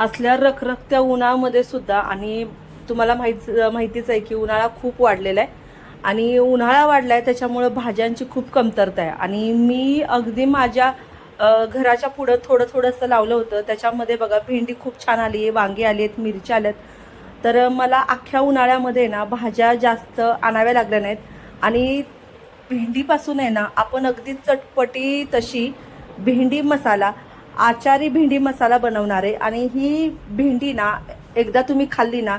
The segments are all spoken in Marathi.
असल्या रखरखत्या उन्हामध्ये सुद्धा आणि तुम्हाला माहीत माहितीच आहे की उन्हाळा खूप वाढलेला आहे. आणि उन्हाळा वाढला आहे त्याच्यामुळं भाज्यांची खूप कमतरता आहे. आणि मी अगदी माझ्या घराच्या पुढं थोडं थोडंसं लावलं होतं. त्याच्यामध्ये बघा भेंडी खूप छान आली आहे वांगी आली आहेत मिरच्या आल्यात. तर मला अख्ख्या उन्हाळ्यामध्ये ना भाज्या जास्त आणाव्या लागल्या नाहीत. आणि भेंडीपासून आहे ना आपण अगदी चटपटी तशी भेंडी मसाला आचारी भेंडी मसाला बनवणार आहे आणि ही भेंडी ना एकदा तुम्ही खाल्ली ना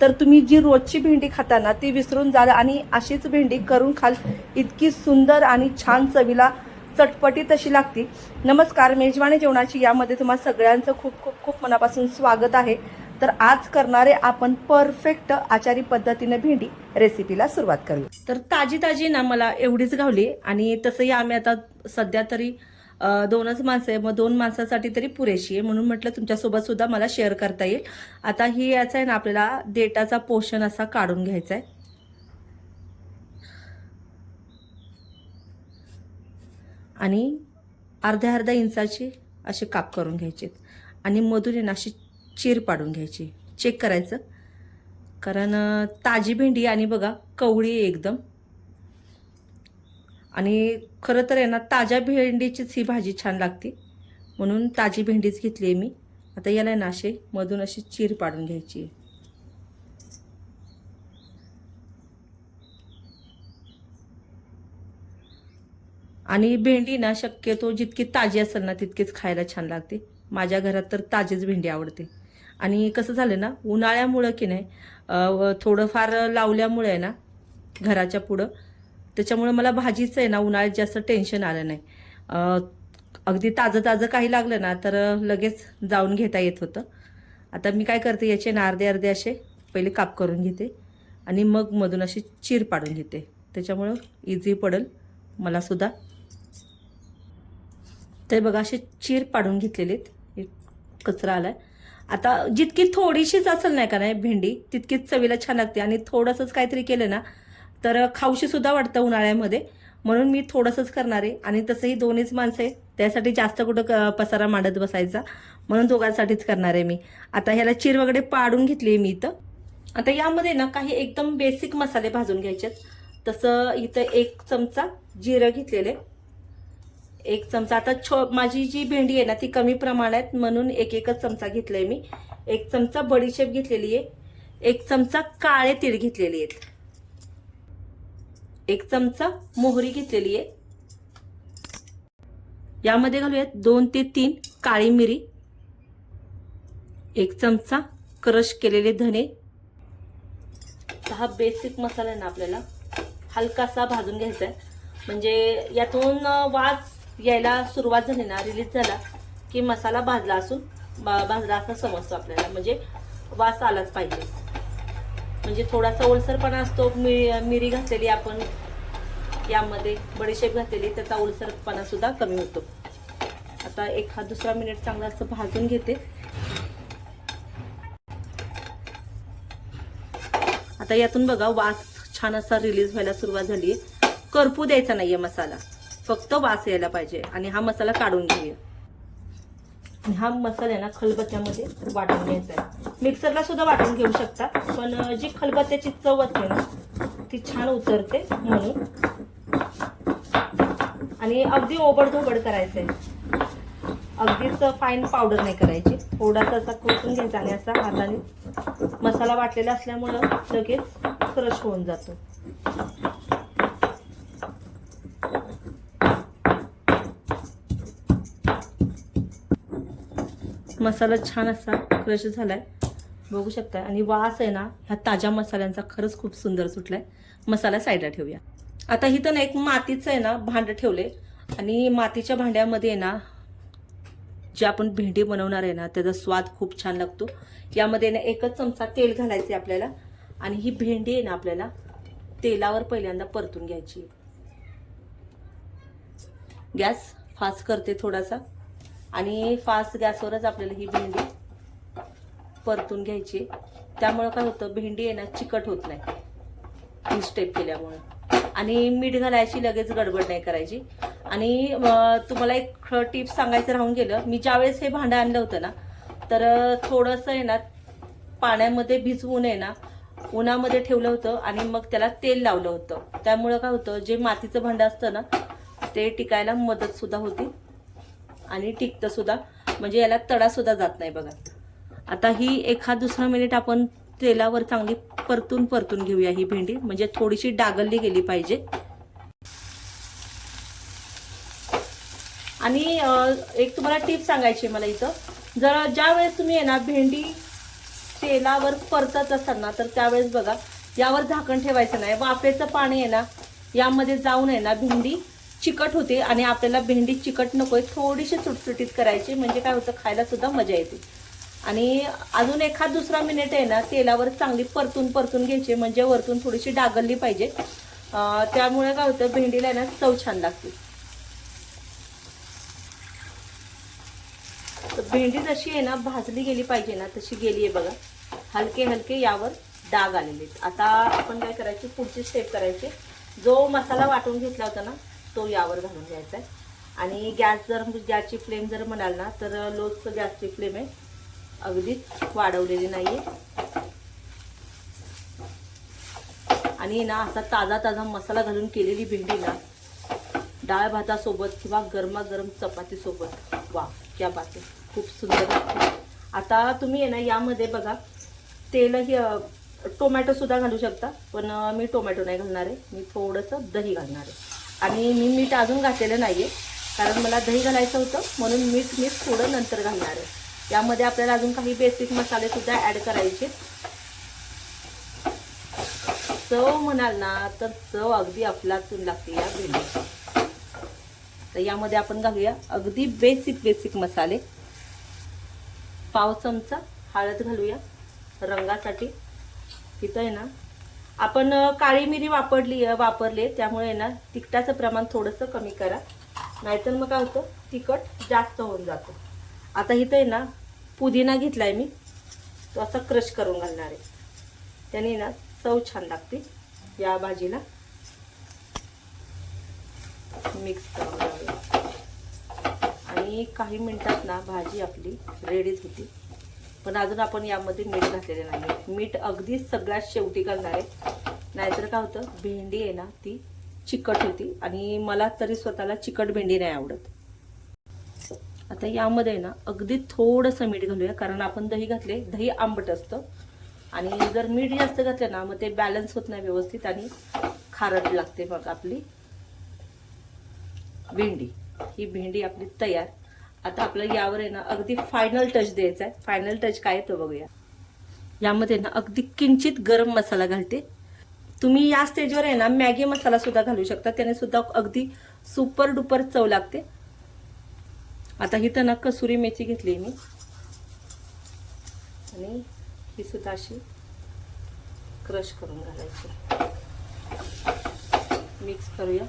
तर तुम्ही जी रोजची भेंडी खाता ना ती विसरून जाल आणि अशीच भेंडी करून खाल. इतकी सुंदर आणि छान चवीला चटपटी तशी लागती. नमस्कार मेजवानी जेवणाची यामध्ये तुम्हा सगळ्यांचं खूप खूप खूप मनापासून स्वागत आहे. तर आज करणारे आपण परफेक्ट आचारी पद्धतीने भेंडी रेसिपीला सुरुवात करू तर ताजी ताजी ना मला एवढीच घावली आणि तसंही आम्ही आता सध्या तरी दोनच माणसं आहे मग दोन माणसासाठी तरी पुरेशी आहे. म्हणून म्हटलं तुमच्यासोबत सुद्धा मला शेअर करता येईल. आता ही याचा आहे ना आपल्याला देटाचा पोषण असा काढून घ्यायचा आहे. आणि अर्ध्या अर्ध्या इंचाची असे काप करून घ्यायचे. आणि मधून अशी चीर पाडून घ्यायची. चेक करायचं. कारण ताजी भेंडी आणि बघा कवळी एकदम. आणि खरं तर आहे ना ताज्या भेंडीचीच ही भाजी छान लागते. म्हणून ताजी भेंडीच घेतली आहे मी. आता याला आहे ना असे मधून अशी चीर पाडून घ्यायची आहे. आणि भेंडी ना शक्यतो जितकी ताजी असेल ना तितकीच खायला छान लागते. माझ्या घरात तर ताजीच भेंडी आवडते. आणि कसं झालं ना उन्हाळ्यामुळं की नाही थोडंफार लावल्यामुळे आहे ना घराच्या पुढं त्याच्यामुळं मला भाजीचं आहे ना उन्हाळ्यात जास्त टेन्शन आलं नाही. अगदी ताजं ताजं काही लागलं ना तर लगेच जाऊन घेता येत होतं. आता मी काय करते याचे ना अर्धे अर्धे असे पहिले काप करून घेते आणि मग मधून अशी चीर पाडून घेते. त्याच्यामुळं इझी पडेल मला सुद्धा. ते बघा असे चीर पाडून घेतलेले आहेत. एक कचरा आलाय. आता जितकी थोडीशीच असेल नाही का नाही भेंडी तितकीच चवीला छान लागते. आणि थोडंसंच काहीतरी केलं ना तर खाऊशी सुद्धा वाटतं उन्हाळ्यामध्ये. म्हणून मी थोडंसंच करणार आहे. आणि तसंही दोन्हीच माणसं आहे त्यासाठी जास्त कुठं क- पसारा मांडत बसायचा. म्हणून दोघांसाठीच करणार आहे मी. आता ह्याला चीर वगैरे पाडून घेतली आहे मी इथं. आता यामध्ये ना काही एकदम बेसिक मसाले भाजून घ्यायचे तसं इथं एक चमचा जिरं घेतलेले एक चमचा. आता छो माझी जी भेंडी आहे ना ती कमी प्रमाणात म्हणून एक एकच चमचा घेतलाय मी. एक चमचा बडीशेप घेतलेली आहे. एक चमचा काळे तीळ घेतलेली आहेत. एक चमचा मोहरी घेतलेली आहे. यामध्ये घालूयात दोन ते तीन काळी मिरी एक चमचा क्रश केलेले धने. हा बेसिक मसाला आहे ना आपल्याला हलकासा भाजून घ्यायचा आहे. म्हणजे यातून वास यायला सुरुवात झाली ना रिलीज झाला की मसाला भाजला असून बा- भाजला असं समजतो आपल्याला. म्हणजे वास आलाच पाहिजे. म्हणजे थोडासा ओलसरपणा असतो मि मिरी घातलेली आपण. यामध्ये बडीशेप घातलेली त्याचा ओलसरपणा सुद्धा कमी होतो. आता एक हा दुसरा मिनिट चांगला असं भाजून घेते. आता यातून बघा वास छान असा रिलीज व्हायला सुरुवात झाली करपू द्यायचा नाहीये मसाला. फक्त वास यायला पाहिजे आणि हा मसाला काढून घेऊया. हा मसाला ना खलबत्त्यामध्ये वाटून घ्यायचा आहे. मिक्सरला सुद्धा वाटून घेऊ शकता पण जी खलबत्त्याची चव असते ना ती छान उतरते म्हणून. आणि अगदी ओबडधोबड करायचं आहे. अगदीच फाईन पावडर नाही करायची. थोडासा असा कोसून घ्यायचा आणि असा हाताने मसाला वाटलेला असल्यामुळं लगेच क्रश होऊन जातो. मसाला छान असा क्रश झालाय. बघू शकता आणि वास आहे ना ह्या ताज्या मसाल्यांचा खरंच खूप सुंदर सुटलाय. मसाला साईडला ठेवूया. आता इथं ना एक मातीचं आहे ना भांडं ठेवले. आणि मातीच्या भांड्यामध्ये आहे ना जे आपण भेंडी बनवणार आहे ना त्याचा स्वाद खूप छान लागतो. यामध्ये ना एकच चमचा तेल घालायचे आपल्याला. आणि ही भेंडी आहे ना आपल्याला तेलावर पहिल्यांदा परतून घ्यायची गॅस फास्ट करते थोडासा. आणि फास्ट गॅसवरच आपल्याला ही भेंडी परतून घ्यायची. त्यामुळं काय होतं भेंडी आहे ना चिकट होत नाही. ही स्टेप केल्यामुळं. आणि मीठ घालायची लगेच गडबड नाही करायची. आणि तुम्हाला एक टिप्स सांगायचं राहून गेलं मी ज्यावेळेस हे भांडं आणलं होतं ना तर थोडंसं आहे ना पाण्यामध्ये भिजवून आहे ना उन्हामध्ये ठेवलं होतं आणि मग त्याला तेल लावलं होतं. त्यामुळं काय होतं जे मातीचं भांडं असतं ना ते टिकायला मदतसुद्धा होती. आणि टिकतं सुद्धा. म्हणजे याला तडा सुद्धा जात नाही बघा. आता ही एखाद दुसरा मिनिट आपण तेलावर चांगली परतून परतून घेऊया ही भेंडी. म्हणजे थोडीशी डागलली गेली पाहिजे. आणि एक तुम्हाला टिप सांगायची मला इथं. जर ज्या वेळेस तुम्ही येणार ना भेंडी तेलावर परतत असताना तर त्यावेळेस बघा यावर झाकण ठेवायचं नाही. वाफेचं पाणी आहे ना यामध्ये जाऊन आहे ना भेंडी चिकट होते आणि आपल्याला भेंडी चिकट नकोय थोडीशी सुटसुटीत करायची म्हणजे काय होतं खायला सुद्धा मजा येते. आणि अजून एखाद दुसरा मिनिट आहे ना तेलावर चांगली परतून परतून घ्यायची म्हणजे वरतून थोडीशी डागलली पाहिजे. त्यामुळे काय होतं भेंडीला ना चव छान लागते. तर भेंडी जशी आहे ना भाजली गेली पाहिजे ना तशी गेली आहे बघा. हलके हलके यावर डाग आलेले आहेत. आता आपण काय करायचे पुढची स्टेप करायची. जो मसाला वाटून घेतला होता ना तो यावर घालून घ्यायचा आहे. आणि गॅस जर म्हणजे गॅसची फ्लेम जर म्हणाल ना तर लोच गॅसची फ्लेम आहे. अगदीच वाढवलेली नाही आहे आणि ना असा ताजा ताजा मसाला घालून केलेली भेंडी ना डाळ भातासोबत किंवा गरमागरम चपातीसोबत वा क्या बात आहे. खूप सुंदर लागते आता तुम्ही आहे ना यामध्ये बघा तेलही टोमॅटोसुद्धा टोमॅटो सुद्धा घालू शकता पण मी टोमॅटो नाही घालणार आहे. मी थोडंसं दही घालणार आहे. आणि मी मीठ अजून घातलेलं नाही आहे कारण मला दही घालायचं होतं म्हणून मीठ मी थोडं नंतर घालणार आहे. यामध्ये आपल्याला अजून काही बेसिक मसालेसुद्धा ॲड करायचे. चव म्हणाल ना तर चव अगदी अफलातून लागते या भेंडी तर यामध्ये आपण घालूया अगदी बेसिक बेसिक मसाले. पाव चमचा हळद घालूया रंगासाठी. तिथं आहे ना आपण काळी मिरी वापरली वापरली त्यामुळे ना तिखटाचं प्रमाण थोडंसं कमी करा. नाहीतर मग काय होतं तिखट जास्त होऊन जातं. आता इथं आहे ना पुदिना घेतला आहे मी. तो असा क्रश करून घालणार आहे. त्याने ना चव छान लागते या भाजीला. मिक्स करून आणि काही मिनटात ना भाजी आपली रेडीच होती. पण अजून आपण यामध्ये मीठ घातलेले नाही मीठ अगदी सगळ्यात शेवटी घालणार आहे. नाहीतर काय होतं? भेंडी आहे ना ती चिकट होती. आणि मला तरी स्वतःला चिकट भेंडी नाही आवडत. आता यामध्ये ना अगदी थोडंसं मीठ घालूया कारण आपण दही घातले दही आंबट असतं. आणि जर मीठ जास्त घातलं ना मग ते बॅलन्स होत नाही व्यवस्थित आणि खारट लागते मग आपली. भेंडी. ही भेंडी आपली तयार. आता आपल्याला यावर आहे ना अगदी फायनल टच द्यायचा आहे फायनल टच काय तो बघूया. यामध्ये ना अगदी किंचित गरम मसाला घालते. तुम्ही या स्टेजवर आहे ना मॅगी मसाला सुद्धा घालू शकता. त्याने सुद्धा अगदी सुपर डुपर चव लागते. आता ही ना कसुरी मेथी घेतली मी. आणि ही सुद्धा अशी क्रश करून घालायची. मिक्स करूया.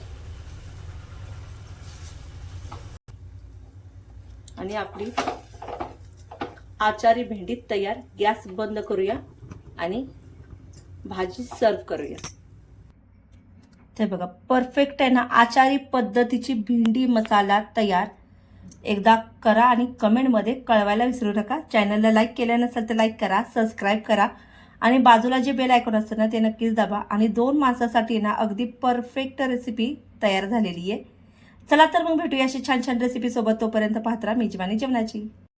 आणि आपली आचारी भेंडी तयार. गॅस बंद करूया आणि भाजी सर्व करूया. ते बघा परफेक्ट आहे ना आचारी पद्धतीची भेंडी मसाला तयार. एकदा करा आणि कमेंटमध्ये कळवायला विसरू नका. चॅनलला लाईक केलं नसेल तर लाईक करा सबस्क्राईब करा. आणि बाजूला जे बेल आयकॉन असतं ना ते नक्कीच दाबा. आणि दोन माणसासाठी ना अगदी परफेक्ट रेसिपी तयार झालेली आहे. चला तर मग भेटूया अशी छान छान रेसिपी सोबत तोपर्यंत पाहतरा राहा मेजवानी जेवणाची.